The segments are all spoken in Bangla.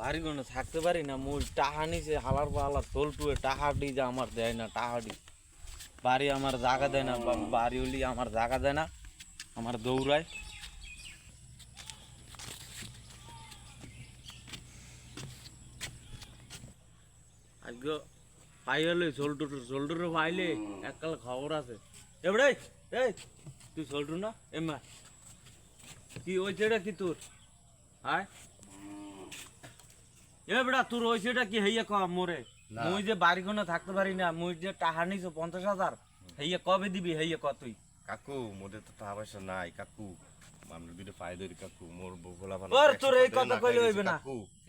বাড়ি কোনো থাকতে পারি না, মুই টাহা নিছে, হালার পাহালার তোল টুয়ে টাহা ডি যা আমার দেয় না টাহা ডি বাড়ি আমার জায়গা দেয় না বাড়ি হলি আমার জায়গা দেয় না, আমার দৌড়ায়। আজকে পাইলে শোল্ডুর শোল্ডুর পাইলে এককাল খবর আছে। এবারে এই তুই শোল্ডুর না এমা কি ওই ছেড়ে কি তোর? আয়। এ বেটা তোর ওই কি হইয়া ক মোরে? মুই যে বাড়ি কোনো থাকতে পারি না মুই যে টাকা নিছো পঞ্চাশ হাজার হইয়া কবে দিবি হইয়া ক তুই? কাকু মোদের তো টাকা পয়সা নাই কাকু। আমরা দুটো পায়ে ধরি কাকু। মোর বগলা ভালো ওর তোর এই কথা কইলে হইবে না।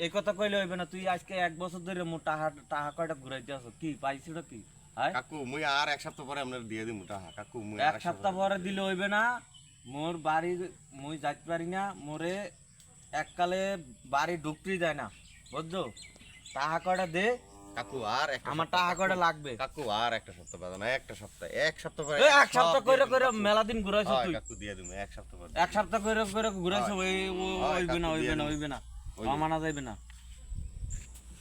এই কথা কইলে হইবে না। তুই আজকে এক বছর ধরে মোর টাকা টাকা কয়টা ঘুরাইতে আছো কি পাইছিস কি? কাকু মুই আর এক সপ্তাহ পরে দিয়ে দিমু টাকা কাকু মুই এক সপ্তাহ পরে দিলে হইবে না। মোর বাড়ি মুই যাইতে পারি না। মোরে এককালে বাড়ি ঢুকতেই যায় না। বুঝছ টাকা কয়টা দে। কাকু আর একটা আমার টাকা কয়টা লাগবে। কাকু আর একটা সপ্তাহ বাদে না একটা সপ্তাহ এক সপ্তাহ পরে এক সপ্তাহ কইরে কইরে মেলা দিন ঘুরাইছো তুই। কাকু দিয়ে দিমু এক সপ্তাহ পরে। এক সপ্তাহ কইরে কইরে ঘুরাইছো ওই হইবে না হইবে না হইবে না। মানা যাইবে না।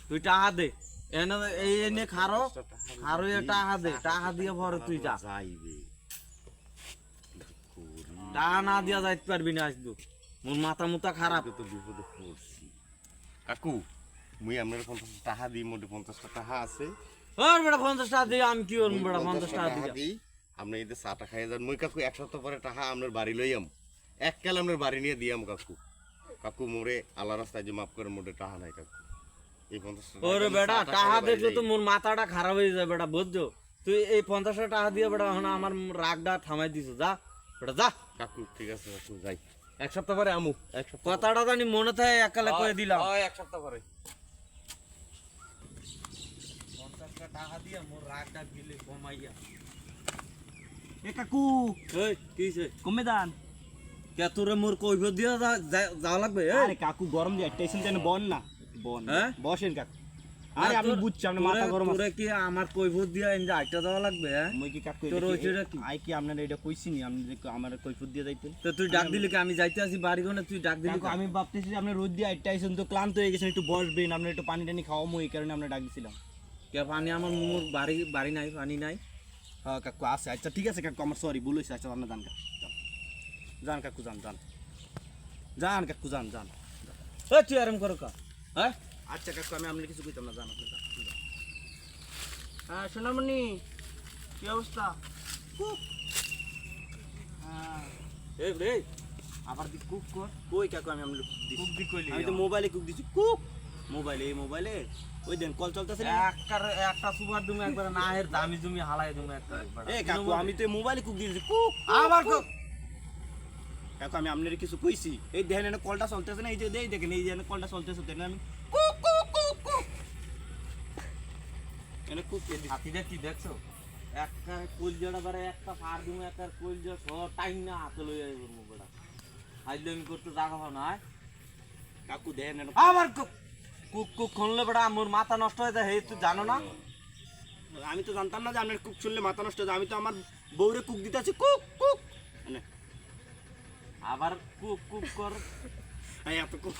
তুই টাকা দে। এনে এই এনে খারো খারো এ টাকা দে টাকা দিয়ে ভরে তুই যা। যাইবে। টাকা না দিয়া যাইতে পারবি না আসব মোর মাথা মুতা খারাপ। তো বিপদে পড়ছি। কাকু মুই আপনার পঞ্চাশ টাকা দিই মোটে পঞ্চাশটা টাকা আছে। ওর বেটা পঞ্চাশ টাকা দিয়ে আমি কি বেটা পঞ্চাশ টাকা দিই আপনি এই যে চাটা যান মুই কাকু এক সপ্তাহ পরে টাকা আপনার বাড়ি লইয়াম এক কাল আপনার বাড়ি নিয়ে দিয়াম কাকু। কাকু মোরে আল্লাহ রাস্তায় যে মাফ করে মোটে টাকা নাই কাকু। এই পঞ্চাশ ওরে বেটা টাকা দেখলে তো মোর মাথাটা খারাপ হয়ে যায় বেটা বুঝছ? তুই এই পঞ্চাশ টাকা দিয়ে বেটা এখন আমার রাগটা থামাই দিছ যা। বেটা যা। কাকু ঠিক আছে কাকু যাই। এক সপ্তাহ পরে আমু। এক সপ্তাহ কথাটা জানি মনে থাকে একালে কয়ে দিলাম। এক সপ্তাহ পরে। টাকা দিয়ে মোর রাগটা গিলে কমাইয়া। এ কাকু এই কিছে কমে দান। কে তোরে মোর কৈফত দিয়ে যা- লাগবে? আরে কাকু গরম দিয়ে স্টেশন যেন বন না। বন হ্যাঁ? বসেন কাকু। আরে আমি বুঝছি আপনি মাথা গরম তোরে কি আমার কৈফত দিয়ে এনে আইটা দেওয়া লাগবে হ্যাঁ? মই কি কাকু তোর এটা ওই ছেলেটা কি? আই কি আপনার এটা কইছি নি আপনি আমার কৈফুত দিয়ে যাইতেন। তো তুই ডাক দিলি কি? আমি যাইতে আসি বাড়ি কোনে তুই ডাক দিলি আমি ভাবতেছি আপনি রোদ দিয়ে আইটা আইছেন তো ক্লান্ত হয়ে গেছেন একটু বসবেন আপনি একটু পানি টানি খাওয়ামো এই কারণে আমরা ডাক দিছিলাম। কে পানি আমার মোর বাড়ি বাড়ি নাই পানি নাই। হ্যাঁ কাকু আছে। আচ্ছা ঠিক আছে কাকু আমার সরি ভুল হয়েছে আচ্ছা আপনার যান কাকু যান। যান কাকু যান যান যান কাকু যান যান এই তুই আরাম করো কা। হ্যাঁ আচ্ছা কাকু আমি আপনার কিছু কইতাম না যান আপনি। হ্যাঁ সোনামণি কি অবস্থা হ্যাঁ এই। রে আবার দি কুক কর কই কাকু আমি দিছি কুক দি কইলি আমি তো মোবাইলে কুক দিছি কুক মোবাইলে এই মোবাইলে? ওই দেন কল চলতেছে একটা একটা সুপার একবার না এর দামি তুমি হালাই একটা এ কাকু আমি তো মোবাইলে কুক দিয়েছি কুক আবার কুক। কাকু। আমি আপনার কিছু কইছি। এই দেখেন এনে কলটা চলতেছে না এই যে এই দেখেন এই যে কলটা চলতেছে দেখেন আমি। কুক কুক কুক কুক। এনে কুক। হাতিটা কি দেখছ? একটা কলজাটা বারে একটা ফার তুমি একটা টাইম না হাতে লই আইব মোবাইলটা। আইলে আমি করতে জায়গা পাও না কাকু দেখেন আবার কুক। কুক কুক খুললে বেটা মোর মাথা নষ্ট হয়ে যায় হে তুই জানো না? আমি তো জানতাম না যে আপনার কুক শুনলে মাথা নষ্ট হয়ে যায়। আমি তো আমার বউরে কুক দিতে আছি কুক কুক এনে আবার কুক কুক কর। এত কুক